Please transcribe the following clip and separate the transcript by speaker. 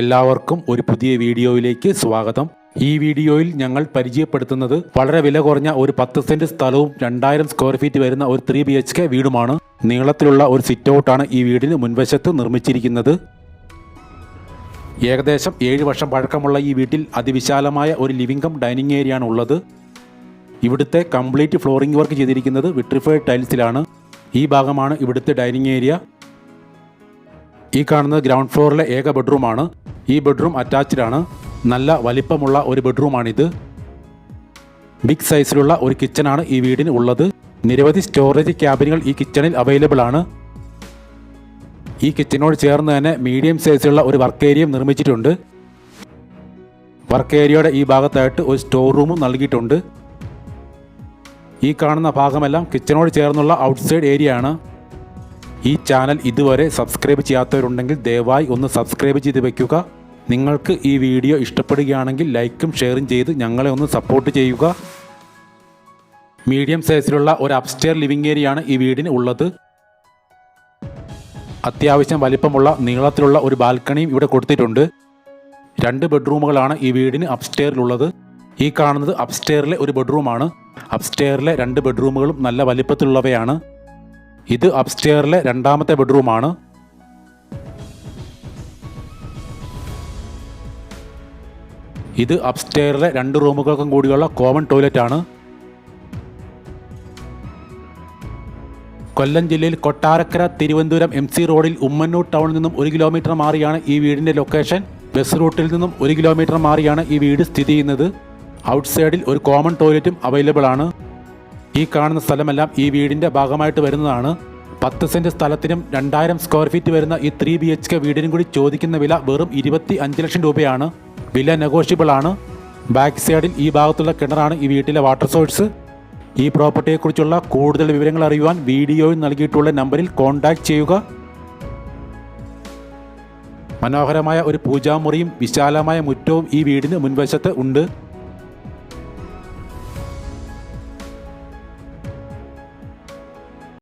Speaker 1: എല്ലാവർക്കും ഒരു പുതിയ വീഡിയോയിലേക്ക് സ്വാഗതം. ഈ വീഡിയോയിൽ ഞങ്ങൾ പരിചയപ്പെടുത്തുന്നത് വളരെ വില കുറഞ്ഞ ഒരു പത്ത് സെന്റ് സ്ഥലവും രണ്ടായിരം സ്ക്വയർ ഫീറ്റ് വരുന്ന ഒരു ത്രീ ബി എച്ച് കെ വീടുമാണ്. നീളത്തിലുള്ള ഒരു സിറ്റ് ഔട്ടാണ് ഈ വീടിന് മുൻവശത്ത് നിർമ്മിച്ചിരിക്കുന്നത്. ഏകദേശം ഏഴ് വർഷം പഴക്കമുള്ള ഈ വീട്ടിൽ അതിവിശാലമായ ഒരു ലിവിംഗ് കം ഡൈനിങ് ഏരിയ ആണ് ഉള്ളത്. ഇവിടുത്തെ കംപ്ലീറ്റ് ഫ്ലോറിംഗ് വർക്ക് ചെയ്തിരിക്കുന്നത് വിട്രിഫൈഡ് ടൈൽസിലാണ് ഈ ഭാഗമാണ് ഇവിടുത്തെ ഡൈനിങ് ഏരിയ ഈ കാണുന്നത് ഗ്രൗണ്ട് ഫ്ലോറിലെ ഏക ബെഡ്റൂമാണ്. ഈ ബെഡ്റൂം അറ്റാച്ച്ഡ് ആണ് നല്ല വലിപ്പമുള്ള ഒരു ബെഡ്റൂമാണിത്. ബിഗ് സൈസിലുള്ള ഒരു കിച്ചണാണ് ഈ വീടിന് ഉള്ളത്. നിരവധി സ്റ്റോറേജ് ക്യാബിനുകൾ ഈ കിച്ചണിൽ അവൈലബിൾ ആണ് ഈ കിച്ചനോട് ചേർന്ന് തന്നെ മീഡിയം സൈസിലുള്ള ഒരു വർക്ക് ഏരിയയും നിർമ്മിച്ചിട്ടുണ്ട്. വർക്ക് ഏരിയയുടെ ഈ ഭാഗത്തായിട്ട് ഒരു സ്റ്റോർ റൂമും നൽകിയിട്ടുണ്ട്. ഈ കാണുന്ന ഭാഗമെല്ലാം കിച്ചനോട് ചേർന്നുള്ള ഔട്ട്സൈഡ് ഏരിയ ആണ് ഈ ചാനൽ ഇതുവരെ സബ്സ്ക്രൈബ് ചെയ്യാത്തവരുണ്ടെങ്കിൽ ദയവായി ഒന്ന് സബ്സ്ക്രൈബ് ചെയ്ത് വയ്ക്കുക നിങ്ങൾക്ക് ഈ വീഡിയോ ഇഷ്ടപ്പെടുകയാണെങ്കിൽ ലൈക്കും ഷെയറും ചെയ്ത് ഞങ്ങളെ ഒന്ന് സപ്പോർട്ട് ചെയ്യുക. മീഡിയം സൈസിലുള്ള ഒരു അപ്സ്റ്റെയർ ലിവിംഗ് ഏരിയയാണ് ഈ വീടിന് ഉള്ളത്. അത്യാവശ്യം വലിപ്പമുള്ള നീളത്തിലുള്ള ഒരു ബാൽക്കണിയും ഇവിടെ കൊടുത്തിട്ടുണ്ട്. രണ്ട് ബെഡ്റൂമുകളാണ് ഈ വീടിന് അപ്സ്റ്റെയറിലുള്ളത്. ഈ കാണുന്നത് അപ്സ്റ്റെയറിലെ ഒരു ബെഡ്റൂമാണ്. അപ്സ്റ്റെയറിലെ രണ്ട് ബെഡ്റൂമുകളും നല്ല വലിപ്പത്തിലുള്ളവയാണ്. ഇത് അപ്സ്റ്റെയറിലെ രണ്ടാമത്തെ ബെഡ്റൂമാണ് ഇത് അപ്സ്റ്റെയറിലെ രണ്ട് റൂമുകൾക്കും കൂടിയുള്ള കോമൺ ടോയ്ലറ്റ് ആണ് കൊല്ലം ജില്ലയിൽ കൊട്ടാരക്കര തിരുവനന്തപുരം എം സി റോഡിൽ ഉമ്മന്നൂർ ടൗണിൽ നിന്നും ഒരു കിലോമീറ്റർ മാറിയാണ് ഈ വീടിന്റെ ലൊക്കേഷൻ ബസ് റൂട്ടിൽ നിന്നും ഒരു കിലോമീറ്റർ മാറിയാണ് ഈ വീട് സ്ഥിതി ചെയ്യുന്നത്. ഔട്ട്സൈഡിൽ ഒരു കോമൺ ടോയ്ലറ്റും അവൈലബിൾ ആണ് ഈ കാണുന്ന സ്ഥലമെല്ലാം ഈ വീടിന്റെ ഭാഗമായിട്ട് വരുന്നതാണ്. പത്ത് സെന്റ് സ്ഥലത്തിനും രണ്ടായിരം സ്ക്വയർ ഫീറ്റ് വരുന്ന ഈ ത്രീ ബി എച്ച് കെ വീടിനും കൂടി ചോദിക്കുന്ന വില വെറും ഇരുപത്തി അഞ്ച് ലക്ഷം രൂപയാണ്. വില നെഗോഷ്യബിൾ ആണ്. ബാക്ക് സൈഡിൽ ഈ ഭാഗത്തുള്ള കിണറാണ് ഈ വീട്ടിലെ വാട്ടർ സോഴ്സ് ഈ പ്രോപ്പർട്ടിയെക്കുറിച്ചുള്ള കൂടുതൽ വിവരങ്ങൾ അറിയുവാൻ വീഡിയോയിൽ നൽകിയിട്ടുള്ള നമ്പറിൽ കോൺടാക്റ്റ് ചെയ്യുക. മനോഹരമായ ഒരു പൂജാമുറിയും വിശാലമായ മുറ്റവും ഈ വീടിന് മുൻവശത്ത് ഉണ്ട്.